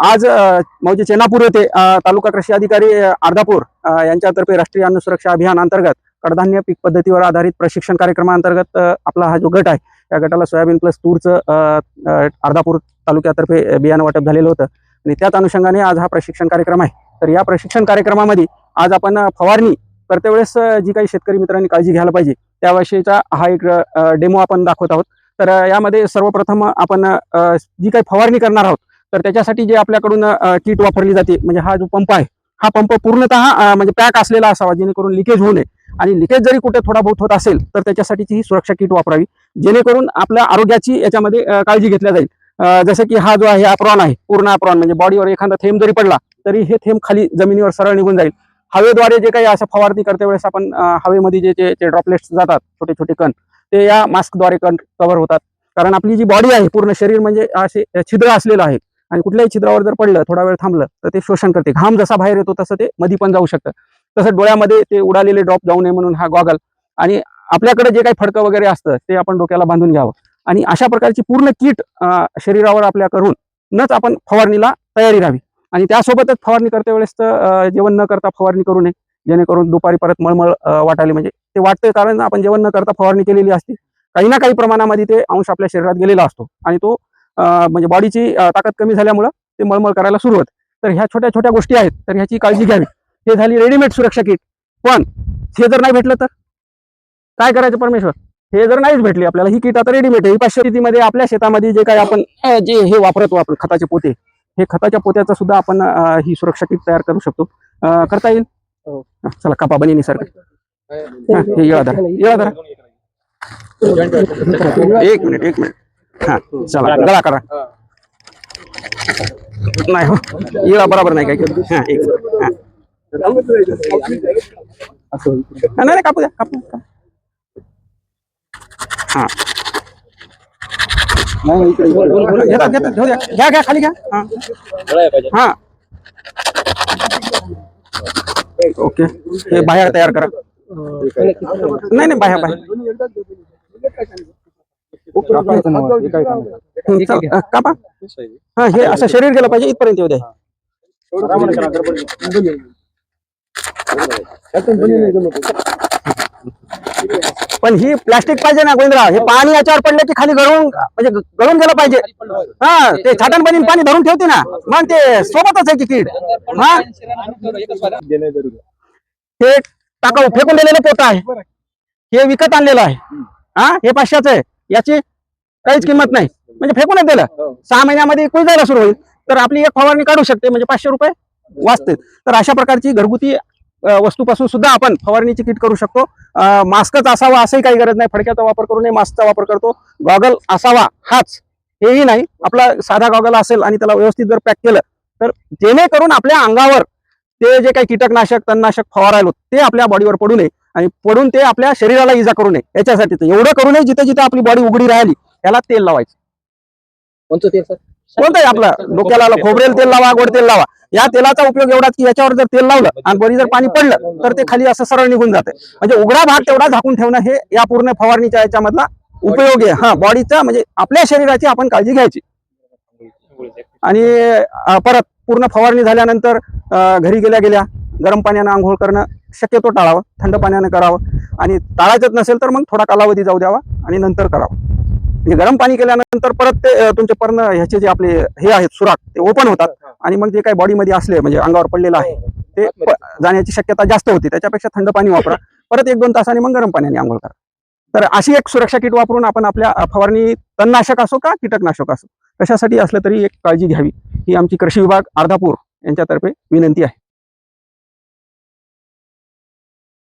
आज म्हणजे मौजे चेनापूर येथे तालुका कृषी अधिकारी अर्धापूर यांच्यातर्फे राष्ट्रीय अन्न सुरक्षा अभियान अंतर्गत कडधान्य पीक पद्धतीवर आधारित प्रशिक्षण कार्यक्रमाअंतर्गत आपला हा जो गट आहे या गटाला सोयाबीन प्लस तूरचं अर्धापूर तालुक्यातर्फे बियाणं वाटप झालेलं होतं. आणि त्याच अनुषंगाने आज हा प्रशिक्षण कार्यक्रम आहे. तर या प्रशिक्षण कार्यक्रमामध्ये आज आपण फवारणी करते वेळेस जी काही शेतकरी मित्रांनी काळजी घ्यायला पाहिजे त्याविषयीचा हा एक डेमो आपण दाखवत आहोत. तर यामध्ये सर्वप्रथम आपण जी काही फवारणी करणार आहोत तर त्याच्यासाठी जे आपल्याकडून किट वापरली जाते म्हणजे हा जो पंप आहे हा पंप पूर्णतः म्हणजे पॅक असलेला असावा जेणेकरून लिकेज होऊ नये. आणि लिकेज जरी कुठे थोडा बहुत होत असेल तर त्याच्यासाठीची ही सुरक्षा किट वापरावी जेणेकरून आपल्या आरोग्याची याच्यामध्ये काळजी घेतल्या जाईल. जसं की हा जो आहे अप्रॉन आहे पूर्ण अप्रॉन म्हणजे बॉडीवर एखादा थेंब जरी पडला तरी हे थेंब खाली जमिनीवर सरळ निघून जाईल. हवेद्वारे जे काही असं फवारणी करते वेळेस आपण हवेमध्ये जे जे ड्रॉपलेट्स जातात छोटे छोटे कण ते या मास्कद्वारे कण कव्हर होतात. कारण आपली जी बॉडी आहे पूर्ण शरीर म्हणजे असे छिद्र असलेलं आहे आणि कुठल्याही छिद्रावर जर पडलं थोडा वेळ थांबलं तर ते शोषण करते. घाम जसा बाहेर येतो तसं ते मधी पण जाऊ शकतं. तसं डोळ्यामध्ये ते उडालेले ड्रॉप जाऊ नये म्हणून हा गॉगल आणि आपल्याकडे जे काही फडकं वगैरे असतं ते आपण डोक्याला बांधून घ्यावं. आणि अशा प्रकारची पूर्ण किट शरीरावर आपल्या करून नच आपण फवारणीला तयारी राहावी. आणि त्यासोबतच फवारणी करते वेळेस तर, जेवण न करता फवारणी करू नये. जेणेकरून दुपारी परत मळमळ वाटायला म्हणजे ते वाटते कारण आपण जेवण न करता फवारणी केलेली असते. काही ना काही प्रमाणामध्ये ते अंश आपल्या शरीरात गेलेला असतो. आणि तो म्हणजे बॉडीची ताकद कमी झाल्यामुळं ते मळमळ करायला सुरू होते तर ह्या छोट्या छोट्या गोष्टी आहेत तर ह्याची काळजी घ्यावी. हे झाली रेडीमेड सुरक्षा किट पण हे जर नाही भेटलं तर? काय करायचं परमेश्वर? हे जर नाहीच भेटली आपल्याला ही किट आता रेडीमेड आहे. ही पाचशे शेतीमध्ये आपल्या शेतामध्ये जे काही आपण जे हे वापरतो आपण खताचे पोते हे खताच्या पोत्याचं सुद्धा आपण ही सुरक्षा किट तयार करू शकतो. करता येईल? हा, चला कापा बनिनी सारखं. हा, हे येळा धरा येळा धरा एक मिनिट एक मिनिट. हा चला गळा करा नाही हो येळा बरोबर नाही काय केलं. हा एक हा. हा, नाही नाही, कापू द्या कापू द्या. हा घेता घेता घेऊ द्या घ्या घ्या खाली घ्या हा हा ओके हे बाहेर तयार करा नाही नाही बाहेर बाहेर हं, चल, अ, कापा. हा हे असं शरीर गेलं पाहिजे इथपर्यंत येऊ द्या. पण ही प्लास्टिक पाहिजे ना गोविंदराव. हे पाणी याच्यावर पडलं की खाली गळून म्हणजे गळून गेलं पाहिजे. हा ते छाटण बनीन पाणी धरून ठेवते ना. मग ते सोबतच आहे की कीड. हा? हे टाकाऊ फेकून दिलेलं पोत आहे. हे विकत आणलेलं आहे. हा? हे पाचशेच आहे. याची काहीच किंमत नाही. म्हणजे फेकूनच दिलं. सहा महिन्यामध्ये कुजायला सुरू होईल. तर आपली एक फवारणी काढू शकते म्हणजे पाचशे रुपये वाचते तर अशा प्रकारची घरगुती वस्तूपासून सुद्धा आपण फवारणीची किट करू शकतो. मास्कच असावा असंही काही गरज नाही. फडक्याचा वापर करू नये मास्कचा वापर करतो. गॉगल असावा हाच. हेही नाही. आपला साधा गॉगल असेल आणि त्याला व्यवस्थित जर पॅक केलं तर जेणेकरून आपल्या अंगावर ते जे काही कीटकनाशक तणनाशक फवारायलो ते आपल्या बॉडीवर पडू नये. आणि पडून ते आपल्या शरीराला इजा करू नये. याच्यासाठी तर एवढं करू नये जिथे जिथे आपली बॉडी उघडी राहिली. त्याला तेल लावायचं. कोणतं तेल सर? कोणतं आहे आपलं डोक्याला खोबरेल तेल लावा गोड तेल लावा. या तेलाचा उपयोग एवढाच की याच्यावर जर तेल लावलं आणि वरी जर पाणी पडलं तर ते खाली असं सरळ निघून जाते. म्हणजे उघडा भाग तेवढा झाकून ठेवणं हे या पूर्ण फवारणीच्या याच्यामधला उपयोग आहे. हा बॉडीचा म्हणजे आपल्या शरीराची आपण काळजी घ्यायची. आणि परत पूर्ण फवारणी झाल्यानंतर घरी गेल्या गेल्या गरम पाण्यानं आंघोळ करणं शक्यतो टाळावं थंड पाण्यानं करावं. आणि टाळायचंच नसेल तर मग थोडा कालावधी जाऊ द्यावा आणि नंतर करावं. गरम पाणी केल्यानंतर परत ते तुमचे पर्ण ह्याचे जे आपले हे आहेत सुराख ते ओपन होतात. आणि मग जे काही बॉडीमध्ये असले म्हणजे अंगावर पडलेलं आहे ते प- जाण्याची शक्यता जास्त होती. त्याच्यापेक्षा थंड पाणी वापरा. परत एक दोन तासांनी मग गरम पाण्याने आंघोळ करा. तर अशी एक सुरक्षा किट वापरून आपण आपल्या फवारणी तणनाशक असो का कीटकनाशक असो कशासाठी असलं तरी एक काळजी घ्यावी. ही आमची कृषी विभाग अर्धापूर यांच्यातर्फे विनंती आहे.